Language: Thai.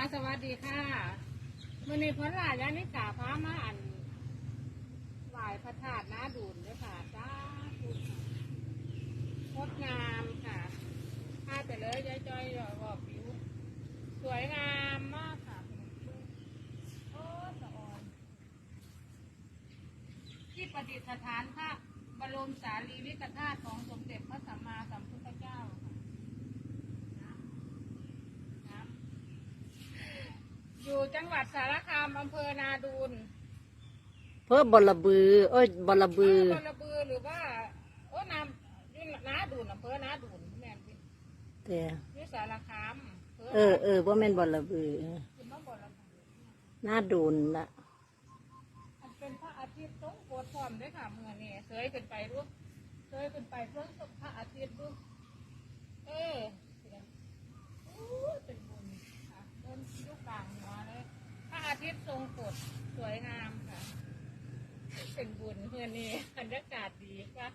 อาสวัสดีค่ะมื่อนี้พระราชานิกาพามาอันไหวพระธาตุน้าดูนด้วยค่ะจ้าธุงดงามค่ะพาไปเลยย้อยจ้อยบอกผิวสวยงามมากค่ะโอ้สะออน ที่ประดิษฐานพระบรมสารีริกธาตุของสมเด็จพระสัมมาสัมพุทธเจ้าค่ะน้ำอยู่ จังหวัดสารคามอำเภอนาดูนเพื่อบลบือ เอ้ยบลบือบรบือหรือว่าโอ้น้ำอยู่นาดูนอำเภอนาดูนแม่นพี่แต่อยู่สารคามำภเออเออว่าแม่นบลบือขึ้นมาบรบือหน้าดูนละอันเป็นพระอาทิตย์ทรงโพธิ์พร้อมด้วยค่ะเมื่อนี้เคยขึ้นไปรู้เคยขึ้นไปเพิ่งพระอาทิตย์ดูเอออู้เป็นบุญค่ะเดินยุกลางหัวเลย พระอาทิตย์ทรงกฎ สวยงามค่ะ เป็นบุญเมื่อนี้บรรยากาศดีค่ะ